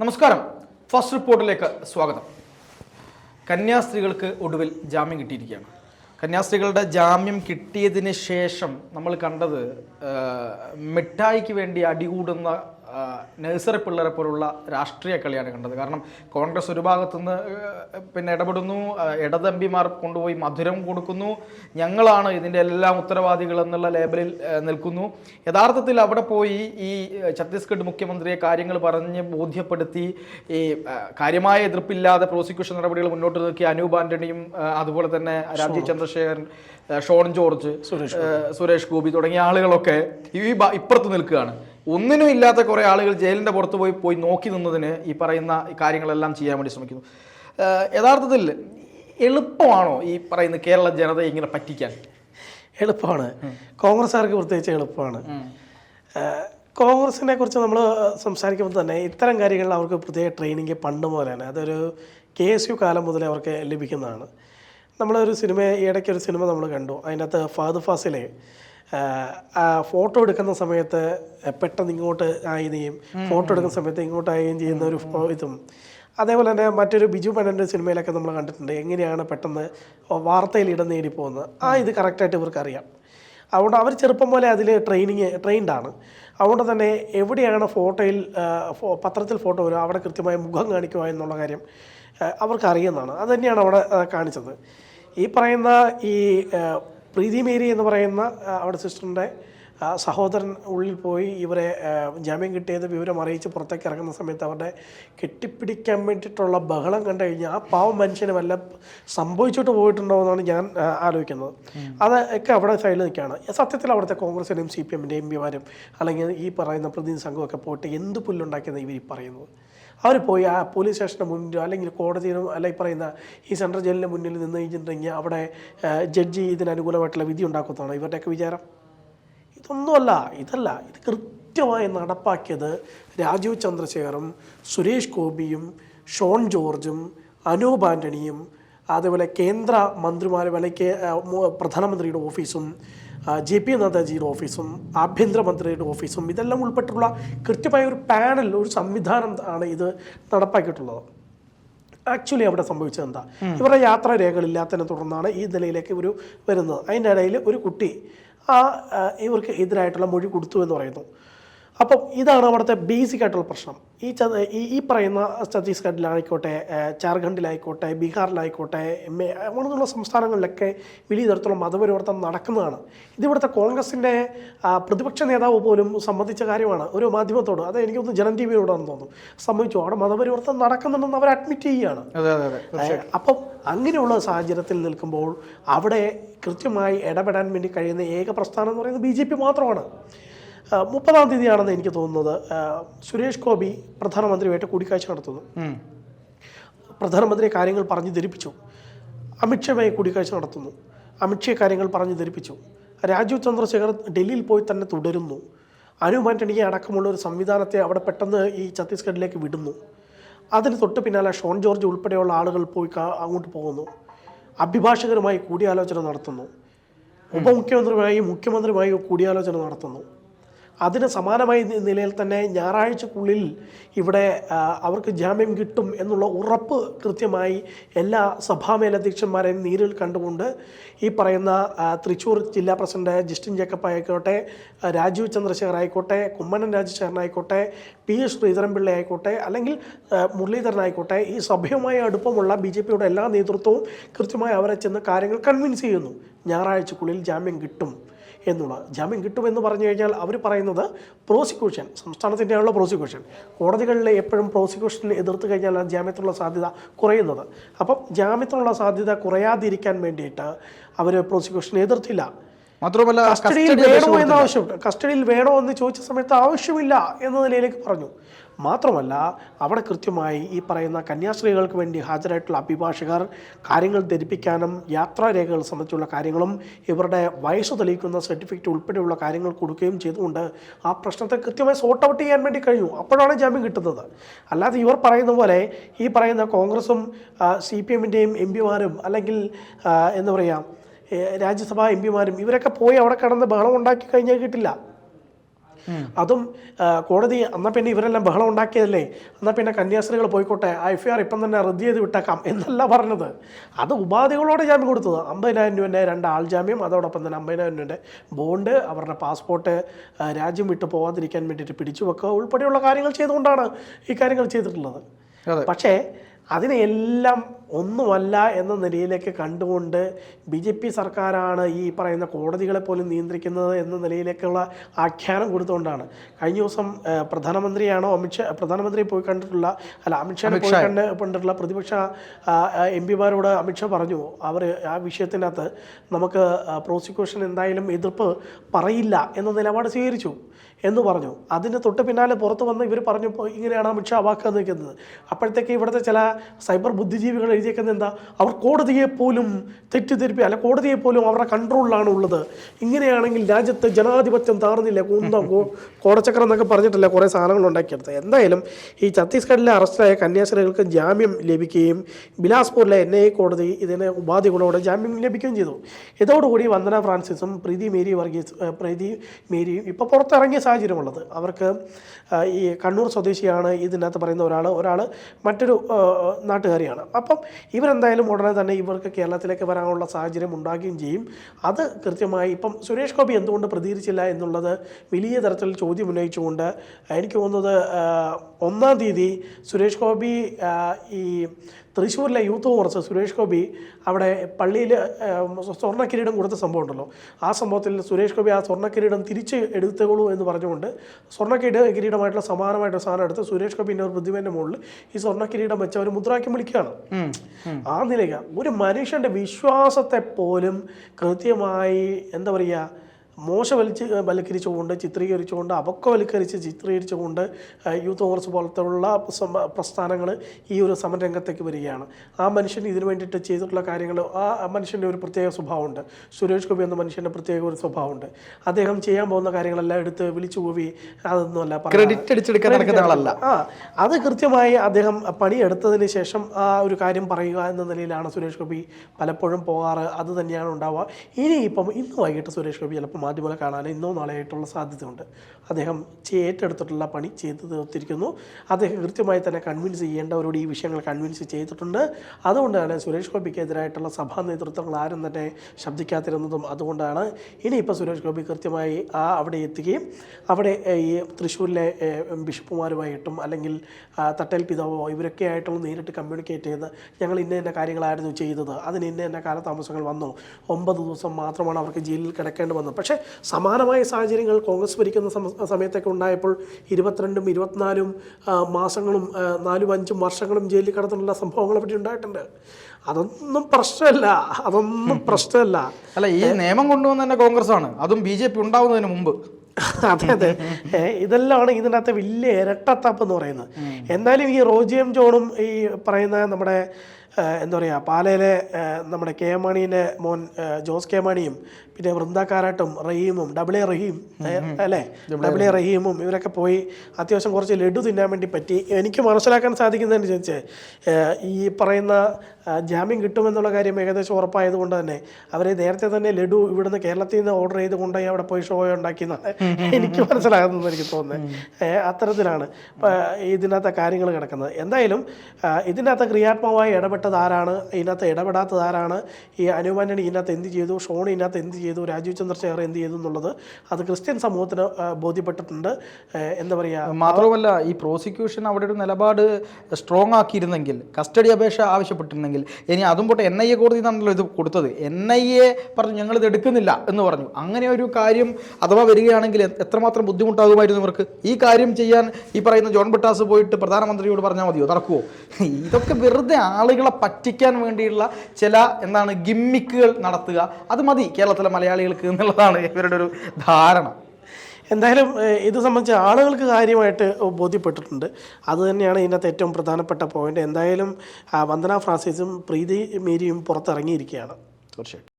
നമസ്കാരം. ഫസ്റ്റ് റിപ്പോർട്ടിലേക്ക് സ്വാഗതം. കന്യാസ്ത്രീകൾക്ക് ഒടുവിൽ ജാമ്യം കിട്ടിയിരിക്കുകയാണ്. കന്യാസ്ത്രീകളുടെ ജാമ്യം കിട്ടിയതിന് ശേഷം നമ്മൾ കണ്ടത് മിഠായിക്ക് വേണ്ടി അടികൂടുന്ന നഴ്സറി പിള്ളേരെ പോലുള്ള രാഷ്ട്രീയ കളിയാണ് കണ്ടത്. കാരണം കോൺഗ്രസ് ഒരു ഭാഗത്തുനിന്ന് പിന്നെ ഇടപെടുന്നു ഇടതമ്പിമാർ കൊണ്ടുപോയി മധുരം കൊടുക്കുന്നു ഞങ്ങളാണ് ഇതിന്റെ എല്ലാം ഉത്തരവാദികൾ എന്നുള്ള ലേബലിൽ നിൽക്കുന്നു. യഥാർത്ഥത്തിൽ അവിടെ പോയി ഈ ഛത്തീസ്ഗഡ് മുഖ്യമന്ത്രിയെ കാര്യങ്ങൾ പറഞ്ഞ് ബോധ്യപ്പെടുത്തി ഈ കാര്യമായ എതിർപ്പില്ലാതെ പ്രോസിക്യൂഷൻ നടപടികൾ മുന്നോട്ട് നോക്കി അനൂപ് ആന്റണിയും അതുപോലെ തന്നെ രാജീവ് ചന്ദ്രശേഖരൻ ഷോൺ ജോർജ് സുരേഷ് ഗോപി. തുടങ്ങിയ ആളുകളൊക്കെ ഈ ഇപ്പുറത്ത് നിൽക്കുകയാണ്. ഒന്നിനും ഇല്ലാത്ത കുറേ ആളുകൾ ജയിലിന്റെ പുറത്ത് പോയി പോയി നോക്കി നിന്നതിന് ഈ പറയുന്ന കാര്യങ്ങളെല്ലാം ചെയ്യാൻ വേണ്ടി ശ്രമിക്കുന്നു. യഥാർത്ഥത്തിൽ എളുപ്പമാണോ ഈ പറയുന്ന കേരള ജനതയെ ഇങ്ങനെ പറ്റിക്കാൻ? എളുപ്പമാണ്. കോൺഗ്രസ്സുകാർക്ക് പ്രത്യേകിച്ച് എളുപ്പമാണ്. കോൺഗ്രസിനെ കുറിച്ച് നമ്മൾ സംസാരിക്കുമ്പോൾ തന്നെ ഇത്തരം കാര്യങ്ങളിൽ അവർക്ക് പ്രത്യേക ട്രെയിനിങ് പണ്ട് മുതലാണ്. അതൊരു കെ എസ് യു കാലം മുതലേ അവർക്ക് ലഭിക്കുന്നതാണ്. നമ്മളൊരു സിനിമ ഈ ഇടയ്ക്ക് ഒരു സിനിമ നമ്മൾ കണ്ടു. അതിനകത്ത് ഫാദ് ഫാസിലെ ഫോട്ടോ എടുക്കുന്ന സമയത്ത് പെട്ടെന്ന് ഇങ്ങോട്ട് ആയുകയും ഫോട്ടോ എടുക്കുന്ന സമയത്ത് ഇങ്ങോട്ട് ആയുകയും ചെയ്യുന്ന ഒരു ഇതും. അതേപോലെ തന്നെ മറ്റൊരു ബിജു മേനന്റെ സിനിമയിലൊക്കെ നമ്മൾ കണ്ടിട്ടുണ്ട്. എങ്ങനെയാണ് പെട്ടെന്ന് വാർത്തയിൽ ഇടം നേടി പോകുന്നത് ആ ഇത് കറക്റ്റായിട്ട് ഇവർക്ക് അറിയാം അതുകൊണ്ട് അവർ ചെറുപ്പം പോലെ അതിൽ ട്രെയിനിങ് ട്രെയിൻഡാണ് അതുകൊണ്ട് തന്നെ എവിടെയാണ് ഫോട്ടോയിൽ പത്രത്തിൽ ഫോട്ടോ വരും അവിടെ കൃത്യമായി മുഖം കാണിക്കുക എന്നുള്ള കാര്യം അവർക്കറിയുന്നതാണ്. അത് തന്നെയാണ് അവിടെ കാണിച്ചത്. ഈ പറയുന്ന ഈ ആ, പ്രീതി മേരി എന്ന് പറയുന്ന അവിടെ സിസ്റ്ററിന്റെ സഹോദരൻ ഉള്ളിൽ പോയി ഇവരെ ജാമ്യം കിട്ടിയത് വിവരം അറിയിച്ച് പുറത്തേക്ക് ഇറങ്ങുന്ന സമയത്ത് അവരുടെ കെട്ടിപ്പിടിക്കാൻ വേണ്ടിയിട്ടുള്ള ബഹളം കണ്ടു കഴിഞ്ഞാൽ ആ പാവം മനുഷ്യന് വല്ല സംഭവിച്ചിട്ട് പോയിട്ടുണ്ടോ എന്നാണ് ഞാൻ ആലോചിക്കുന്നത്. അതൊക്കെ അവിടെ സൈഡിൽ നിൽക്കുകയാണ്. സത്യത്തിൽ അവിടുത്തെ കോൺഗ്രസിന്റെയും സി പി എമ്മിന്റെ എം പിമാരും അല്ലെങ്കിൽ ഈ പറയുന്ന പ്രതിനിധി സംഘമൊക്കെ പോയിട്ട് എന്ത് പുല്ലുണ്ടാക്കിയെന്ന് ഇവർ ഈ പറയുന്നത്. അവർ പോയി ആ പോലീസ് സ്റ്റേഷന് മുന്നിലോ അല്ലെങ്കിൽ കോടതിയിലും അല്ലെ പറയുന്ന ഈ സെൻട്രൽ ജയിലിന്റെ മുന്നിൽ നിന്ന് കഴിഞ്ഞിട്ടുണ്ടെങ്കിൽ അവിടെ ജഡ്ജി ഇതിനനുകൂലമായിട്ടുള്ള വിധി ഉണ്ടാക്കുന്നതാണ്. ഇവരുടെയൊക്കെ വിചാരം? ഇതൊന്നുമല്ല ഇതല്ല. ഇത് കൃത്യമായി നടപ്പാക്കിയത് രാജീവ് ചന്ദ്രശേഖറും സുരേഷ് ഗോപിയും ഷോൺ ജോർജും അനൂപ് ആന്റണിയും അതേപോലെ കേന്ദ്ര മന്ത്രിമാരും അല്ലെങ്കിൽ പ്രധാനമന്ത്രിയുടെ ഓഫീസും ജെ പി നദ്ദാജിയുടെ ഓഫീസും ആഭ്യന്തരമന്ത്രിയുടെ ഓഫീസും ഇതെല്ലാം ഉൾപ്പെട്ടുള്ള കൃത്യമായ ഒരു പാനൽ ഒരു സംവിധാനം ആണ് ഇത് നടപ്പാക്കിയിട്ടുള്ളത്. ആക്ച്വലി അവിടെ സംഭവിച്ചത് എന്താ? ഇവരുടെ യാത്രാ രേഖകളില്ലാത്തതിനെ തുടർന്നാണ് ഈ നിലയിലേക്ക് ഇവർ വരുന്നത്. അതിന്റെ ഇടയിൽ ഒരു കുട്ടി ആ ആ, ഇവർക്ക് എതിരായിട്ടുള്ള മൊഴി കൊടുത്തു എന്ന് പറയുന്നു. അപ്പം ഇതാണ് അവിടുത്തെ ബേസിക് ആയിട്ടുള്ള പ്രശ്നം. ഈ ച ഈ പറയുന്ന ഛത്തീസ്ഗഡിലായിക്കോട്ടെ ജാർഖണ്ഡിലായിക്കോട്ടെ ബീഹാറിലായിക്കോട്ടെ അങ്ങനെയുള്ള സംസ്ഥാനങ്ങളിലൊക്കെ വലിയ തരത്തിലുള്ള മതപരിവർത്തനം നടക്കുന്നതാണ്. ഇതിവിടുത്തെ കോൺഗ്രസിന്റെ പ്രതിപക്ഷ നേതാവ് പോലും സംബന്ധിച്ച കാര്യമാണ് ഒരു മാധ്യമത്തോട് അത് എനിക്കൊന്ന് ജനം ടി വിയോടാണെന്ന് തോന്നുന്നു. സംഭവിച്ചു അവിടെ മതപരിവർത്തനം നടക്കുന്നുണ്ടെന്ന് അവർ അഡ്മിറ്റ് ചെയ്യുകയാണ്. അപ്പം അങ്ങനെയുള്ള സാഹചര്യത്തിൽ നിൽക്കുമ്പോൾ അവിടെ കൃത്യമായി ഇടപെടാൻ വേണ്ടി കഴിയുന്ന ഏക പ്രസ്ഥാനം എന്ന് പറയുന്നത് ബി ജെ പി മാത്രമാണ്. മുപ്പതാം തീയതിയാണെന്ന് എനിക്ക് തോന്നുന്നത് സുരേഷ് ഗോപി പ്രധാനമന്ത്രിയുമായിട്ട് കൂടിക്കാഴ്ച നടത്തുന്നു. പ്രധാനമന്ത്രിയെ പ്രധാനമന്ത്രി കാര്യങ്ങൾ പറഞ്ഞു ധരിപ്പിച്ചു. അമിത്ഷായുമായി കൂടിക്കാഴ്ച നടത്തുന്നു. അമിത്ഷാ കാര്യങ്ങൾ പറഞ്ഞു ധരിപ്പിച്ചു. രാജീവ് ചന്ദ്രശേഖർ ഡൽഹിയിൽ പോയി തന്നെ തുടരുന്നു. അനൂപ് ആന്റണിയെ അടക്കമുള്ള ഒരു സംവിധാനത്തെ അവിടെ പെട്ടെന്ന് ഈ ഛത്തീസ്ഗഡിലേക്ക് വിടുന്നു. അതിന് തൊട്ട് പിന്നാലെ ഷോൺ ജോർജ് ഉൾപ്പെടെയുള്ള ആളുകൾ പോയി അങ്ങോട്ട് പോകുന്നു. അഭിഭാഷകരുമായി കൂടിയാലോചന നടത്തുന്നു. ഉപമുഖ്യമന്ത്രിയുമായി മുഖ്യമന്ത്രിയുമായി കൂടിയാലോചന നടത്തുന്നു. അതിന് സമാനമായ നിലയിൽ തന്നെ ഞായറാഴ്ചക്കുള്ളിൽ ഇവിടെ അവർക്ക് ജാമ്യം കിട്ടും എന്നുള്ള ഉറപ്പ് കൃത്യമായി എല്ലാ സഭാ മേലധ്യക്ഷന്മാരെയും നേരിൽ കണ്ടുകൊണ്ട് ഈ പറയുന്ന തൃശ്ശൂർ ജില്ലാ പ്രസിഡന്റ് ജസ്റ്റിൻ ജേക്കബ് ആയിക്കോട്ടെ രാജീവ് ചന്ദ്രശേഖർ ആയിക്കോട്ടെ കുമ്മനം രാജശേഖരൻ ആയിക്കോട്ടെ പി എസ് ശ്രീധരൻപിള്ള ആയിക്കോട്ടെ അല്ലെങ്കിൽ മുരളീധരൻ ആയിക്കോട്ടെ ഈ സഭയുമായി അടുപ്പമുള്ള ബി ജെ പിയുടെ എല്ലാ നേതൃത്വവും കൃത്യമായി അവരെ ചെന്ന് കാര്യങ്ങൾ കൺവിൻസ് ചെയ്യുന്നു. ഞായറാഴ്ചക്കുള്ളിൽ ജാമ്യം കിട്ടും. എന്നുള്ള ജാമ്യം കിട്ടുമെന്ന് പറഞ്ഞു കഴിഞ്ഞാൽ അവർ പറയുന്നത് പ്രോസിക്യൂഷൻ സംസ്ഥാനത്തിന്റെയാണല്ലോ പ്രോസിക്യൂഷൻ കോടതികളിൽ എപ്പോഴും പ്രോസിക്യൂഷനിൽ എതിർത്ത് കഴിഞ്ഞാൽ ജാമ്യത്തിനുള്ള സാധ്യത കുറയുന്നത്. അപ്പം ജാമ്യത്തിനുള്ള സാധ്യത കുറയാതിരിക്കാൻ വേണ്ടിയിട്ട് അവർ പ്രോസിക്യൂഷനെ എതിർത്തില്ല. മാത്രമല്ല കസ്റ്റഡിയിൽ വേണോ എന്ന് കസ്റ്റഡിയിൽ വേണോ എന്ന് ചോദിച്ച സമയത്ത് ആവശ്യമില്ല എന്ന നിലയിലേക്ക് പറഞ്ഞു. മാത്രമല്ല അവിടെ കൃത്യമായി ഈ പറയുന്ന കന്യാസ്ത്രീകൾക്ക് വേണ്ടി ഹാജരായിട്ടുള്ള അഭിഭാഷകർ കാര്യങ്ങൾ ധരിപ്പിക്കാനും യാത്രാരേഖകൾ സംബന്ധിച്ചുള്ള കാര്യങ്ങളും ഇവരുടെ വയസ്സ് തെളിയിക്കുന്ന സർട്ടിഫിക്കറ്റ് ഉൾപ്പെടെയുള്ള കാര്യങ്ങൾ കൊടുക്കുകയും ചെയ്തുകൊണ്ട് ആ പ്രശ്നത്തെ കൃത്യമായി സോർട്ട് ഔട്ട് ചെയ്യാൻ വേണ്ടി കഴിഞ്ഞു അപ്പോഴാണ് ജാമ്യം കിട്ടുന്നത്. അല്ലാതെ ഇവർ പറയുന്ന പോലെ ഈ പറയുന്ന കോൺഗ്രസും സി പി എമ്മിന്റെയും എം പിമാരും അല്ലെങ്കിൽ എന്താ പറയുക രാജ്യസഭാ എം പിമാരും ഇവരൊക്കെ പോയി അവിടെ കിടന്ന് ബഹളം ഉണ്ടാക്കി കഴിഞ്ഞാൽ കിട്ടില്ല. അതും കോടതി എന്നാൽ പിന്നെ ഇവരെല്ലാം ബഹളം ഉണ്ടാക്കിയതല്ലേ? എന്നാൽ പിന്നെ കന്യാസ്ത്രീകൾ പോയിക്കോട്ടെ എഫ് ആർ ഇപ്പം തന്നെ റദ്ദ് ചെയ്ത് വിട്ടേക്കാം എന്നല്ല പറഞ്ഞത്. അത് ഉപാധികളോടെ ജാമ്യം കൊടുത്തത്. അമ്പതിനായിരം രൂപന്റെ രണ്ട് ആൾ ജാമ്യം അതോടൊപ്പം തന്നെ അമ്പതിനായിരം രൂപന്റെ ബോണ്ട് അവരുടെ പാസ്പോർട്ട് രാജ്യം വിട്ടു പോകാതിരിക്കാൻ വേണ്ടിയിട്ട് പിടിച്ചു വെക്കുക ഉൾപ്പെടെയുള്ള കാര്യങ്ങൾ ചെയ്തുകൊണ്ടാണ് ഈ കാര്യങ്ങൾ ചെയ്തിട്ടുള്ളത്. പക്ഷേ അതിനെല്ലാം ഒന്നുമല്ല എന്ന നിലയിലേക്ക് കണ്ടുകൊണ്ട് ബി ജെ പി സർക്കാരാണ് ഈ പറയുന്ന കോടതികളെ പോലും നിയന്ത്രിക്കുന്നത് എന്ന നിലയിലേക്കുള്ള ആഖ്യാനം കൊടുത്തുകൊണ്ടാണ്. കഴിഞ്ഞ ദിവസം പ്രധാനമന്ത്രിയാണോ അമിത്ഷാ പ്രധാനമന്ത്രി പോയി കണ്ടിട്ടുള്ള അല്ല അമിത്ഷാനെ പോയി കണ്ട് കണ്ടിട്ടുള്ള പ്രതിപക്ഷ എം പിമാരോട് അമിത്ഷാ പറഞ്ഞു. അവർ ആ വിഷയത്തിനകത്ത് നമുക്ക് പ്രോസിക്യൂഷൻ എന്തായാലും എതിർപ്പ് പറയില്ല എന്ന നിലപാട് സ്വീകരിച്ചു എന്ന് പറഞ്ഞു. അതിന് തൊട്ട് പിന്നാലെ പുറത്ത് വന്ന് ഇവർ പറഞ്ഞപ്പോൾ ഇങ്ങനെയാണ് അമിത്ഷാ വാക്ക് നിൽക്കുന്നത്. അപ്പോഴത്തേക്ക് ഇവിടുത്തെ ചില സൈബർ ബുദ്ധിജീവികൾ എഴുതിയേക്കുന്നത് എന്താ? അവർ കോടതിയെ പോലും തെറ്റിദ്ധരിപ്പി അല്ല കോടതിയെ പോലും അവരുടെ കൺട്രോളിലാണ് ഉള്ളത്. ഇങ്ങനെയാണെങ്കിൽ രാജ്യത്ത് ജനാധിപത്യം താറുന്നില്ല കുന്തം കോ- കോടച്ചക്രം എന്നൊക്കെ പറഞ്ഞിട്ടില്ല കുറേ സാധനങ്ങൾ ഉണ്ടാക്കിയെടുത്ത് എന്തായാലും ഈ ഛത്തീസ്ഗഡിലെ അറസ്റ്റിലായ കന്യാസ്ത്രീകൾക്ക് ജാമ്യം ലഭിക്കുകയും ബിലാസ്പൂരിലെ എൻ ഐ കോടതി ഇതിന് ഉപാധികളോടെ ജാമ്യം ലഭിക്കുകയും ചെയ്തു. ഇതോടുകൂടി വന്ദന ഫ്രാൻസിസും പ്രീതി മേരി വർഗീസ് പ്രീതി മേരിയും ഇപ്പോൾ പുറത്തിറങ്ങിയ സാഹചര്യമുള്ളത്. അവർക്ക് ഈ കണ്ണൂർ സ്വദേശിയാണ് ഇതിനകത്ത് പറയുന്ന ഒരാൾ ഒരാൾ മറ്റൊരു നാട്ടുകാരിയാണ്. അപ്പം ഇവരെന്തായാലും ഉടനെ തന്നെ ഇവർക്ക് കേരളത്തിലേക്ക് വരാനുള്ള സാഹചര്യം ഉണ്ടാകുകയും ചെയ്യും. അത് കൃത്യമായി ഇപ്പം സുരേഷ് ഗോപി എന്തുകൊണ്ട് പ്രതികരിച്ചില്ല എന്നുള്ളത് വലിയ തരത്തിൽ ചോദ്യം ഉന്നയിച്ചുകൊണ്ട് എനിക്ക് തോന്നുന്നത് ഒന്നാം തീയതി സുരേഷ് ഗോപി ഈ തൃശ്ശൂരിലെ യൂത്ത് കോൺഗ്രസ് സുരേഷ് ഗോപി അവിടെ പള്ളിയിൽ സ്വർണ കിരീടം കൊടുത്ത സംഭവം ഉണ്ടല്ലോ ആ സംഭവത്തിൽ സുരേഷ് ഗോപി ആ സ്വർണ കിരീടം തിരിച്ച് എടുത്തുകൊള്ളൂ എന്ന് പറഞ്ഞുകൊണ്ട് സ്വർണ കിരീട കിരീടമായിട്ടുള്ള സമാനമായിട്ടുള്ള സാധനം എടുത്ത് സുരേഷ് ഗോപിന്റെ ഒരു പ്രതിമേന്റെ മുകളിൽ ഈ സ്വർണ കിരീടം വെച്ച് അവർ മുദ്രാക്കി വിളിക്കുകയാണ്. ആ നിലയ്ക്ക് ഒരു മനുഷ്യന്റെ വിശ്വാസത്തെ പോലും കൃത്യമായി എന്താ പറയുക മോശവലിച്ച് വൽക്കരിച്ചുകൊണ്ട് ചിത്രീകരിച്ചുകൊണ്ട് അപക്വവൽക്കരിച്ച് ചിത്രീകരിച്ചുകൊണ്ട് യൂത്ത് കോൺഗ്രസ് പോലത്തെയുള്ള പ്രസ്ഥാനങ്ങൾ ഈ ഒരു സമരരംഗത്തേക്ക് വരികയാണ്. ആ മനുഷ്യൻ ഇതിനു വേണ്ടിയിട്ട് ചെയ്തിട്ടുള്ള കാര്യങ്ങൾ ആ മനുഷ്യന്റെ ഒരു പ്രത്യേക സ്വഭാവമുണ്ട്. സുരേഷ് ഗോപി എന്ന മനുഷ്യന്റെ പ്രത്യേക ഒരു സ്വഭാവമുണ്ട്. അദ്ദേഹം ചെയ്യാൻ പോകുന്ന കാര്യങ്ങളെല്ലാം എടുത്ത് വിളിച്ചു കൂവി അതൊന്നുമല്ല ക്രെഡിറ്റ് അടിച്ചെടുക്കാൻ നടക്കുന്ന ആളല്ല ആ അത് കൃത്യമായി അദ്ദേഹം പണിയെടുത്തതിന് ശേഷം ആ ഒരു കാര്യം പറയുക എന്ന നിലയിലാണ് സുരേഷ് ഗോപി പലപ്പോഴും പോകാറ്. അത് തന്നെയാണ് ഉണ്ടാവുക. ഇനിയിപ്പം ഇന്ന് വൈകിട്ട് സുരേഷ് ഗോപി ചിലപ്പോൾ മാധ്യമങ്ങളെ കാണാൻ ഇന്നോ നാളെയായിട്ടുള്ള സാധ്യതയുണ്ട്. അദ്ദേഹം ഏറ്റെടുത്തിട്ടുള്ള പണി ചെയ്ത് തീർത്തിരിക്കുന്നു അദ്ദേഹം കൃത്യമായി തന്നെ കൺവിൻസ് ചെയ്യേണ്ടവരോട് ഈ വിഷയങ്ങൾ കൺവിൻസ് ചെയ്തിട്ടുണ്ട്. അതുകൊണ്ടാണ് സുരേഷ് ഗോപിക്കെതിരായിട്ടുള്ള സഭാ നേതൃത്വങ്ങൾ ആരും തന്നെ ശബ്ദിക്കാതിരുന്നതും അതുകൊണ്ടാണ് ഇനിയിപ്പോൾ സുരേഷ് ഗോപി കൃത്യമായി ആ അവിടെ എത്തുകയും അവിടെ ഈ തൃശ്ശൂരിലെ ബിഷപ്പുമാരുമായിട്ടും അല്ലെങ്കിൽ തട്ടേൽ പിതാവോ ഇവരൊക്കെ ആയിട്ടുള്ള നേരിട്ട് കമ്മ്യൂണിക്കേറ്റ് ചെയ്ത് ഞങ്ങൾ ഇന്ന ഇന്ന കാര്യങ്ങളായിരുന്നു ചെയ്തത്. അതിന് ഇന്ന ഇന്ന കാലതാമസങ്ങൾ വന്നു. ഒമ്പത് ദിവസം മാത്രമാണ് അവർക്ക് ജയിലിൽ കിടക്കേണ്ടി വന്നത്. പക്ഷേ സമാനമായ സാഹചര്യങ്ങൾ കോൺഗ്രസ് ഭരിക്കുന്ന സമ- സമയത്തൊക്കെ ഉണ്ടായപ്പോൾ ഇരുപത്തിരണ്ടും ഇരുപത്തിനാലും മാസങ്ങളും നാലും അഞ്ചും വർഷങ്ങളും ജയിലിൽ കടന്നിട്ടുള്ള സംഭവങ്ങളെ പറ്റി ഉണ്ടായിട്ടുണ്ട്. അതൊന്നും പ്രശ്നമല്ല. അതൊന്നും പ്രശ്നമല്ല. അല്ല ഈ നിയമം കൊണ്ടുവന്ന തന്നെ കോൺഗ്രസ് ആണ് അതും ബി ജെ പി ഉണ്ടാവുന്നതിന് മുമ്പ്. അതെ അതെ. ഇതെല്ലാമാണ് ഇതിനകത്ത് വലിയ ഇരട്ടത്തപ്പ് എന്ന് പറയുന്നത്. എന്നാലും ഈ റോജിയം ജോണും ഈ പറയുന്ന നമ്മുടെ എന്താ പറയുക പാലയിലെ നമ്മുടെ കെ എം മാണീന്റെ മോൻ ജോസ് കെ മാണിയും പിന്നെ വൃന്ദാക്കാരാട്ടും റഹീമും ഡബിൾ എ റഹീം അല്ലേ? ഡബിൾ എ റഹീമും ഇവരൊക്കെ പോയി അത്യാവശ്യം കുറച്ച് ലഡു തിന്നാൻ വേണ്ടി പറ്റി. എനിക്ക് മനസ്സിലാക്കാൻ സാധിക്കുന്നതെന്ന് ചോദിച്ച് ഈ പറയുന്ന ജാമ്യം കിട്ടുമെന്നുള്ള കാര്യം ഏകദേശം ഉറപ്പായതുകൊണ്ട് തന്നെ അവരെ നേരത്തെ തന്നെ ലഡു ഇവിടുന്ന് കേരളത്തിൽ നിന്ന് ഓർഡർ ചെയ്ത് കൊണ്ടുപോയി അവിടെ പോയി ഷോ ഉണ്ടാക്കിയെന്നാണ് എനിക്ക് മനസ്സിലാകുന്നത് എനിക്ക് തോന്നുന്നത്. അത്തരത്തിലാണ് ഇതിനകത്ത് കാര്യങ്ങൾ കിടക്കുന്നത്. എന്തായാലും ഇതിനകത്ത് ക്രിയാത്മകമായി ഇടപെട്ടത് ആരാണ്? ഇതിനകത്ത് ഇടപെടാത്തത് ആരാണ്? ഈ അനുമാനണി ഇതിനകത്ത് എന്ത് ചെയ്തു? ഷോൺ ഇതിനകത്ത് എന്ത് ചെയ്തു രാജീവ് ചന്ദ്രശേഖർ എന്ത് ചെയ്തു എന്നുള്ളത് അത് ക്രിസ്ത്യൻ സമൂഹത്തിന് ബോധ്യപ്പെട്ടിട്ടുണ്ട്. എന്താ പറയുക മാത്രമല്ല ഈ പ്രോസിക്യൂഷൻ അവിടെ ഒരു നിലപാട് സ്ട്രോങ് ആക്കിയിരുന്നെങ്കിൽ കസ്റ്റഡി അപേക്ഷ ആവശ്യപ്പെട്ടിരുന്നെങ്കിൽ ഇനി അതും പോട്ടെ എൻ ഐ എ കോടതി നിന്നാണല്ലോ ഇത് കൊടുത്തത്? എൻ ഐ എ പറഞ്ഞു ഞങ്ങൾ ഇത് എടുക്കുന്നില്ല എന്ന് പറഞ്ഞു. അങ്ങനെ ഒരു കാര്യം അഥവാ വരികയാണെങ്കിൽ എത്രമാത്രം ബുദ്ധിമുട്ടാകുമായിരുന്നു ഇവർക്ക്? ഈ കാര്യം ചെയ്യാൻ ഈ പറയുന്ന ജോൺ ബട്ടാസ് പോയിട്ട് പ്രധാനമന്ത്രിയോട് പറഞ്ഞാൽ മതിയോ? നടക്കുമോ ഇതൊക്കെ വെറുതെ ആളുകളെ പറ്റിക്കാൻ വേണ്ടിയുള്ള ചില എന്താണ് ഗിമ്മിക്കുകൾ നടത്തുക. അത് മതി കേരളത്തിലെ മലയാളികൾക്ക് എന്നുള്ളതാണ് ഇവരുടെ ഒരു ധാരണ. എന്തായാലും ഇത് സംബന്ധിച്ച് ആളുകൾക്ക് കാര്യമായിട്ട് ബോധ്യപ്പെട്ടിട്ടുണ്ട്. അത് തന്നെയാണ് ഇതിനകത്ത് ഏറ്റവും പ്രധാനപ്പെട്ട പോയിന്റ്. എന്തായാലും വന്ദന ഫ്രാൻസിസും പ്രീതി മേരിയും പുറത്തിറങ്ങിയിരിക്കുകയാണ്. തീർച്ചയായിട്ടും.